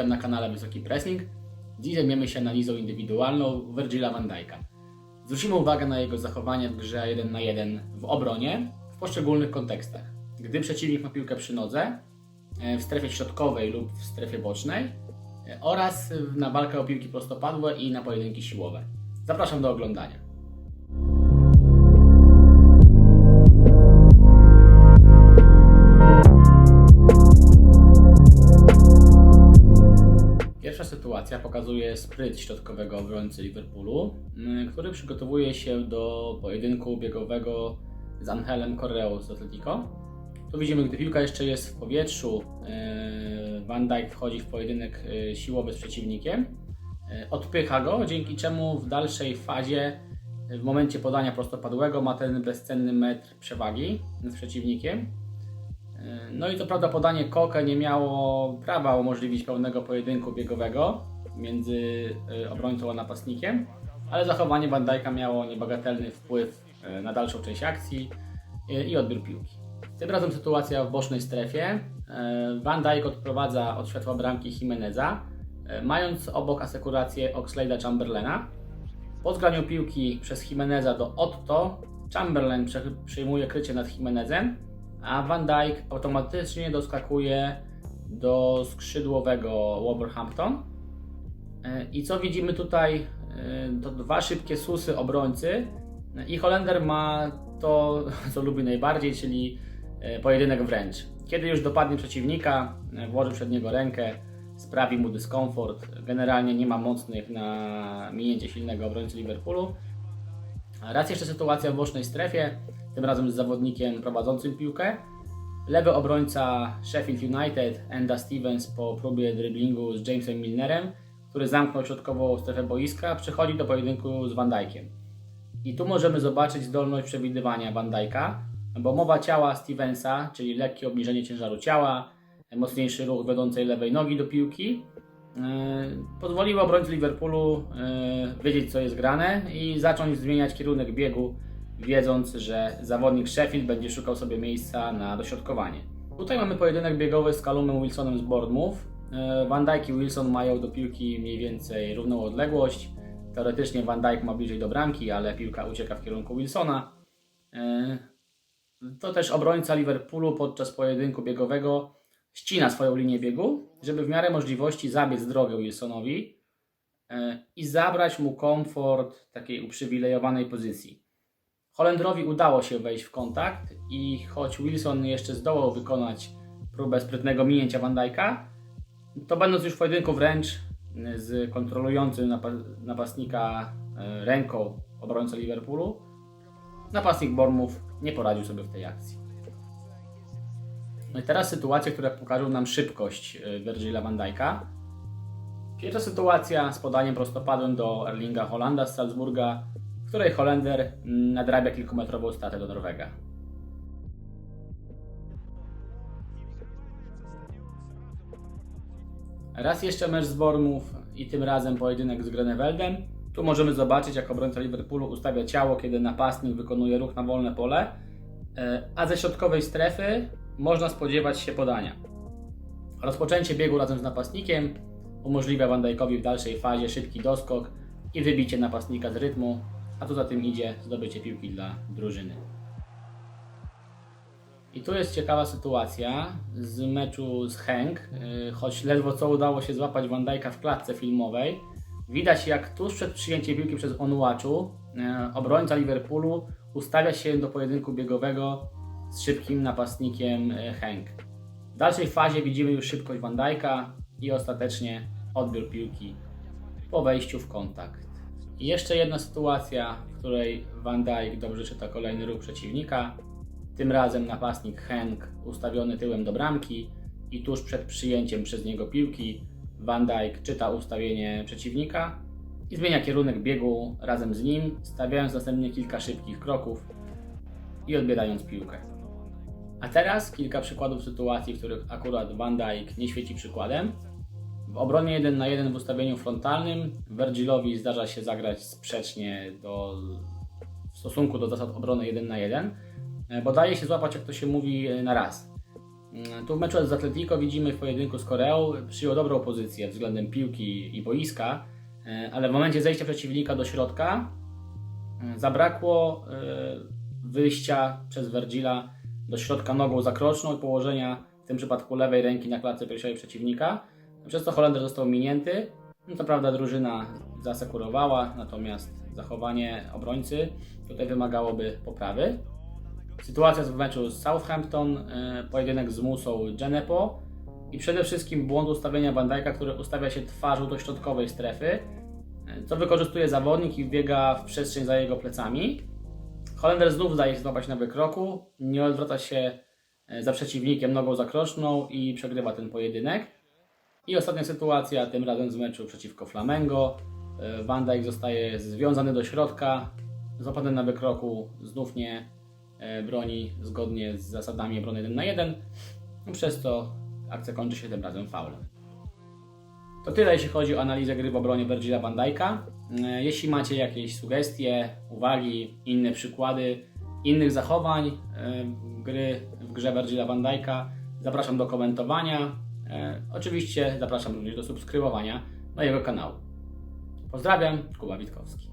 Witam na kanale Wysoki Pressing. Dziś zajmiemy się analizą indywidualną Virgila van Dijk'a. Zwrócimy uwagę na jego zachowanie w grze 1 na 1 w obronie w poszczególnych kontekstach. Gdy przeciwnik ma piłkę przy nodze, e, w strefie środkowej lub w strefie bocznej e, oraz na walkę o piłki prostopadłe i na pojedynki siłowe. Zapraszam do oglądania. Sytuacja pokazuje spryt środkowego obrońcy Liverpoolu, mm, który przygotowuje się do pojedynku biegowego z Angelem Correą z Atletico. Tu widzimy, gdy piłka jeszcze jest w powietrzu, e, Van Dijk wchodzi w pojedynek e, siłowy z przeciwnikiem, e, odpycha go, dzięki czemu w dalszej fazie, w momencie podania prostopadłego ma ten bezcenny metr przewagi nad przeciwnikiem. No i to prawda podanie Koke nie miało prawa umożliwić pełnego pojedynku biegowego między y, obrońcą a napastnikiem, ale zachowanie Van miało niebagatelny wpływ y, na dalszą część akcji i odbiór piłki. Tym razem sytuacja w bocznej strefie. Van Dijk odprowadza od światła bramki Jimeneza, mając obok asekurację Oxlade'a Chamberlaina. Po zgraniu piłki przez Jimeneza do Otto, Chamberlain przejmuje krycie nad Jimenezem, a Van Dijk automatycznie doskakuje do skrzydłowego Wolverhampton. E, I co widzimy tutaj? E, to dwa szybkie susy obrońcy i Holender ma to, co lubi najbardziej, czyli e, pojedynek wręcz. Kiedy już dopadnie przeciwnika, włoży przed niego rękę, sprawi mu dyskomfort. Generalnie nie ma mocnych na minięcie silnego obrońcy Liverpoolu. Raz jeszcze sytuacja w bocznej strefie tym razem z zawodnikiem prowadzącym piłkę. Lewy obrońca Sheffield United, Enda Stevens po próbie driblingu z Jamesem Milnerem, który zamknął środkową strefę boiska, przechodzi do pojedynku z Van Dijkiem. I tu możemy zobaczyć zdolność przewidywania Van Dijka, bo mowa ciała Stevensa, czyli lekkie obniżenie ciężaru ciała, mocniejszy ruch wiodącej lewej nogi do piłki, yy, pozwoliło obrońcy Liverpoolu yy, wiedzieć co jest grane i zacząć zmieniać kierunek biegu wiedząc, że zawodnik Sheffield będzie szukał sobie miejsca na dośrodkowanie. Tutaj mamy pojedynek biegowy z Calumem Wilsonem z Bournemouth. E, Van Dijk i Wilson mają do piłki mniej więcej równą odległość. Teoretycznie Van Dijk ma bliżej do bramki, ale piłka ucieka w kierunku Wilsona. E, to też obrońca Liverpoolu podczas pojedynku biegowego ścina swoją linię biegu, żeby w miarę możliwości zabiec drogę Wilsonowi e, i zabrać mu komfort takiej uprzywilejowanej pozycji. Holendrowi udało się wejść w kontakt i choć Wilson jeszcze zdołał wykonać próbę sprytnego minięcia Van Dijk'a, to będąc już w pojedynku wręcz z kontrolującym napastnika e, ręką obrońcą Liverpoolu, napastnik Bournemouth nie poradził sobie w tej akcji. No i teraz sytuacje, które pokażą nam szybkość e, Virgila van Dijk'a. Pierwsza sytuacja z podaniem prostopadłym do Erlinga Holanda z Salzburga której Holender nadrabia kilkumetrową stratę do Norwega. Raz jeszcze mecz z Bormów i tym razem pojedynek z Greneweldem. Tu możemy zobaczyć, jak obrońca Liverpoolu ustawia ciało, kiedy napastnik wykonuje ruch na wolne pole, e, a ze środkowej strefy można spodziewać się podania. Rozpoczęcie biegu razem z napastnikiem umożliwia Van Dijkowi w dalszej fazie szybki doskok i wybicie napastnika z rytmu, a tu za tym idzie zdobycie piłki dla drużyny. I tu jest ciekawa sytuacja z meczu z Henk, y, choć ledwo co udało się złapać Van w klatce filmowej. Widać jak tuż przed przyjęciem piłki przez Onuaczu y, obrońca Liverpoolu ustawia się do pojedynku biegowego z szybkim napastnikiem y, Henk. W dalszej fazie widzimy już szybkość Van i ostatecznie odbiór piłki po wejściu w kontakt. I jeszcze jedna sytuacja, w której Van Dijk dobrze czyta kolejny ruch przeciwnika. Tym razem napastnik Henk ustawiony tyłem do bramki i tuż przed przyjęciem przez niego piłki Van Dijk czyta ustawienie przeciwnika i zmienia kierunek biegu razem z nim, stawiając następnie kilka szybkich kroków i odbierając piłkę. A teraz kilka przykładów sytuacji, w których akurat Van Dijk nie świeci przykładem, w obronie 1 na 1 w ustawieniu frontalnym Virgilowi zdarza się zagrać sprzecznie do, w stosunku do zasad obrony 1 na 1, e, bo daje się złapać, jak to się mówi, e, na raz. Mm, Tu w meczu z Atletico widzimy w pojedynku z Koreą przyjął dobrą pozycję względem piłki i boiska, e, ale w momencie zejścia przeciwnika do środka zabrakło wyjścia przez Vergila do środka nogą zakroczną i położenia w tym przypadku lewej ręki na klatce piersiowej przeciwnika. Przez to Holender został minięty. No to prawda drużyna zasekurowała, natomiast zachowanie obrońcy tutaj wymagałoby poprawy. Sytuacja w meczu z Southampton, e, pojedynek z Musą Genepo i przede wszystkim błąd ustawienia Van Dijk'a, który ustawia się twarzą do środkowej strefy, e, co wykorzystuje zawodnik i biega w przestrzeń za jego plecami. Holender znów daje się złapać na wykroku, nie odwraca się e, za przeciwnikiem nogą zakroczną i przegrywa ten pojedynek. I ostatnia sytuacja, tym razem z meczu przeciwko Flamengo. E, Van Dijk zostaje związany do środka, złapany na wykroku, znów nie e, broni zgodnie z zasadami obrony 1 na 1. Przez to akcja kończy się tym razem faulem. To tyle jeśli chodzi o analizę gry w obronie Virgila van Dijk'a. E, Jeśli macie jakieś sugestie, uwagi, inne przykłady innych zachowań gry w grze Virgila van Dijk'a, zapraszam do komentowania. E, Oczywiście zapraszam również do subskrybowania mojego kanału. Pozdrawiam, Kuba Witkowski.